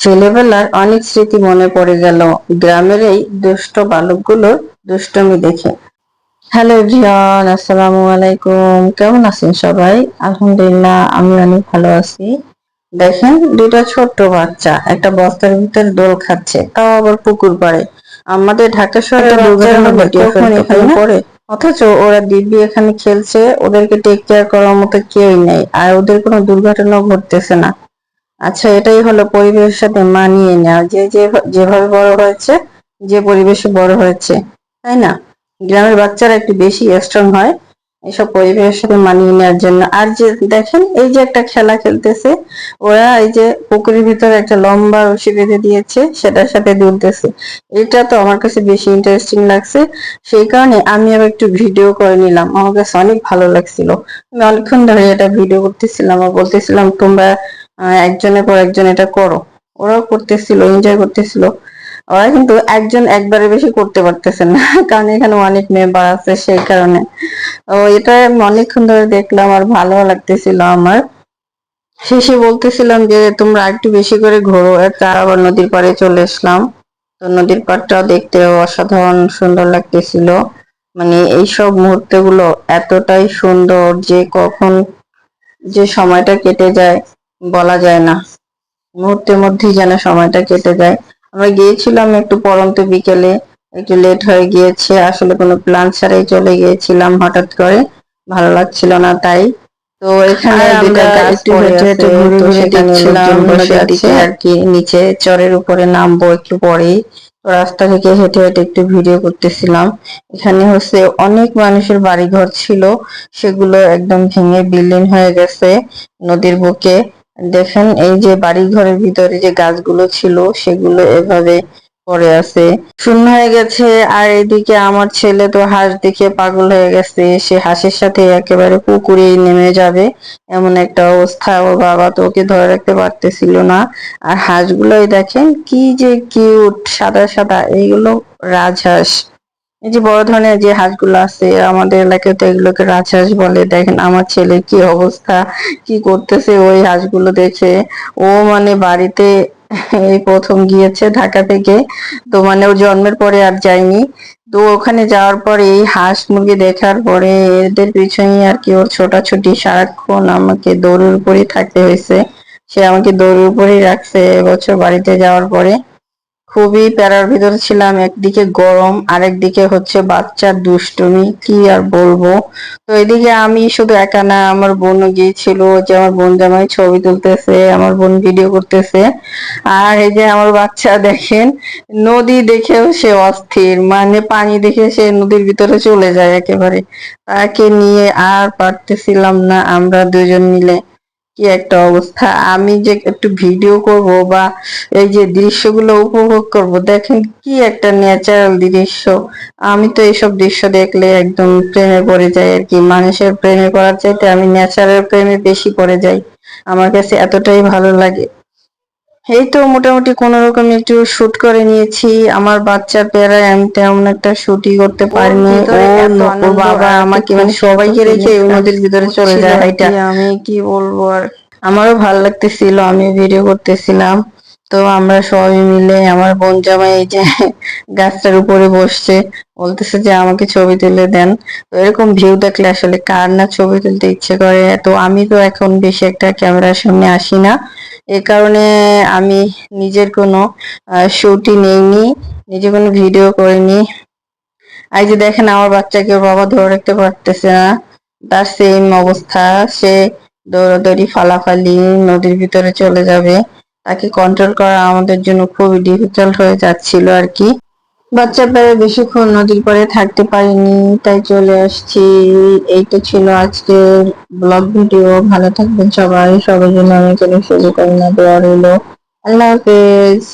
ছেলেবেলার অনেক স্মৃতি মনে পড়ে গেল। গ্রামের এই দুষ্ট বালকগুলোর দুষ্টমি দেখে। হ্যালো এভরিওয়ান আসসালামু আলাইকুম। কেমন আছেন সবাই? আলহামদুলিল্লাহ আমি অনেক ভালো আছি। দেখেন দুইটা ছোট্ট বাচ্চা একটা বস্তার ভিতরে দোল খাচ্ছে তাও আবার পুকুর পাড়ে। আমাদের ঢাকা শহরে পড়ে। অথচ ওরা দিব্যি এখানে খেলছে ওদেরকে টেক কেয়ার করার মতো কেউই নেই আর ওদের কোনো দুর্ঘটনা ঘটতেছে না। আচ্ছা এটাই হলো পরিবেশের সাথে মানিয়ে নেওয়া। যে যেভাবে বড় হয়েছে, যে পরিবেশে বড় হয়েছে, তাই না? গ্রামের বাচ্চারা একটু বেশি স্ট্রং হয় এসব পরিবেশের সাথে মানিয়ে নেওয়ার জন্য। আর যে দেখেন, এই যে একটা খেলা খেলতেছে, ওরা এই যে পুকুরের ভিতরে একটা লম্বা রশি বেঁধে দিয়েছে, সেটার সাথে দুলতেছে। এটা তো আমার কাছে বেশি ইন্টারেস্টিং লাগছে। সেই কারণে আমি আবার একটু ভিডিও করে নিলাম। আমার কাছে অনেক ভালো লাগছিল। আমি অনেকক্ষণ ধরে এটা ভিডিও করতেছিলাম আর বলতেছিলাম, তোমরা একজনের পর একজন এটা করো। ওরাও করতেছিল এনজয় করতেছিল। ওরা কিন্তু একজন একবারে বেশি করতে পারতেছে না, কারণ এখানে অনেক মেম্বার আছে সেই কারণে। তো এটা আমি অনেকক্ষণ ধরে দেখলাম আর ভালো লাগতেছিল আমার। শেষে বলতেছিলাম যে, তোমরা একটু বেশি করে ঘোরো। তার আবার নদীর পাড়ে চলে আসলাম তো নদীর পাড়টাও দেখতে অসাধারণ সুন্দর লাগতেছিল। মানে এইসব মুহূর্তগুলো এতটাই সুন্দর যে কখন যে সময়টা কেটে যায়। বলা যায় না। মুহূর্তের মধ্যেই যেন সময়টা কেটে যায়। আমরা গিয়েছিলাম একটু পরন্ত বিকেলে একটু লেট হয়ে গিয়েছে আসলে কোনো প্ল্যান ছাড়াই চলে গিয়েছিলাম হঠাৎ করে। ভালো লাগছিল না তাই। তো এখানে আর গাছ পড়ে হেঁটে হেঁটে আছে, তো ঘুরে সেখানে বসে আছে আর কি নিচে চরের উপরে নামবো একটু পরেই। তো রাস্তা থেকে হেঁটে হেঁটে একটু ভিডিও করতেছিলাম। এখানে হচ্ছে অনেক মানুষের বাড়িঘর ছিল সেগুলো একদম ভেঙে বিলীন হয়ে গেছে নদীর বুকে। দেখেন, এই যে বাড়ি ঘরের ভিতরে যে গাছগুলো ছিল, সেগুলো এভাবে পড়ে আছে। শূন্য হয়ে গেছে, আর এদিকে আমার ছেলে তো হাঁস দেখে পাগল হয়ে গেছে। সে হাঁসের সাথে একেবারে পুকুরে নেমে যাবে। এমন একটা অবস্থা, ওর বাবা তো ওকে ধরে রাখতে পারতেছিল না। আর হাঁসগুলোই দেখেন, কি যে কিউট সাদা সাদা, এইগুলো রাজহাঁস। এই যে বড় ধরনের যে হাঁসগুলো আছে, আমাদের এলাকায় তো এগুলোকে রাজহাঁস বলে। দেখেন আমার ছেলে কি অবস্থা, কি করতেছে ওই হাঁসগুলো দেখে। ও মানে বাড়িতে এই প্রথম গিয়েছে ঢাকা থেকে, তো মানে ওর জন্মের পরে আর যায়নি। তো ওখানে যাওয়ার পরে এই হাঁস মুরগি দেখার পরে এদের পিছনে আর কি ওর ছোটাছুটি সারাক্ষণ আমাকে দৌড়ের উপরেই থাকতে হয়েছে। সে আমাকে দৌড়ের উপরেই রাখছে এবছর বাড়িতে যাওয়ার পরে। খুবই প্যারার ভিতরে ছিলাম, একদিকে গরম, আরেকদিকে হচ্ছে বাচ্চার দুষ্টুমি, কি আর বলব? তো এদিকে আমি শুধু একা না, আমার বোনও গিয়েছিল যে আমার বোন জামাই ছবি তুলতেছে, আমার বোন ভিডিও করতেছে। আর এই যে আমার বাচ্চা দেখেন, নদী দেখেও সে অস্থির মানে পানি দেখে সে নদীর ভিতরে চলে যায় একেবারে। তাকে নিয়ে আর পারতেছিলাম না আমরা দুজন মিলে। কি একটা অবস্থা? আমি যে একটু ভিডিও করব বা এই যে দৃশ্যগুলো উপভোগ করব, দেখেন কি একটা ন্যাচারাল দৃশ্য। আমি তো এইসব দৃশ্য দেখলে একদম প্রেমে পড়ে যাই আর কি। মানুষের প্রেমে পড়ার চাইতে আমি ন্যাচারাল প্রেমে বেশি পড়ে যাই। আমার কাছে এতটাই ভালো লাগে। এই তো মোটামুটি কোন রকম একটু শুট করে নিয়েছি। আমার বাচ্চা প্যারায় আমি তেমন একটা শুটই করতে পারিনি। ও বাবা আমাকে মানে সবাইকে রেখে নদীর ভিতরে চলে যায়। এটা আমি কি বলব আর? আমারও ভালো লাগতেছিল আমি ভিডিও করতেছিলাম। তো আমরা সবাই মিলে আমার বোন জামাই এই যে গাছটার উপরে বসছে বলতেছে যে আমাকে ছবি তুলে দেন। তো এরকম ভিউ দেখলে আসলে কার না ছবি তুলতে ইচ্ছে করে? তো আমি তো এখন বেশি একটা ক্যামেরার সামনে আসি না। এ কারণে আমি নিজের কোনো শোটি নেইনি, নিজে কোনো ভিডিও করিনি। আর যে দেখেন, আমার বাচ্চাকে বাবা ধরে রাখতে পারতেছে না। তার সেম অবস্থা, সে দৌড়াদৌড়ি, ফালাফালি, নদীর ভিতরে চলে যাবে। তাকে কন্ট্রোল করা আমাদের জন্য খুবই ডিফিকাল্ট হয়ে যাচ্ছিল আর কি। বাচ্চা পেয়ে বেশিক্ষণ নদীর পরে থাকতে পারিনি, তাই চলে আসছি। এইটা ছিল আজকের ব্লগ ভিডিও ভালো থাকবেন সবাই। সবার জন্য অনেক অনেক শুভকামনা দেওয়া রইল। আল্লাহ হাফেজ।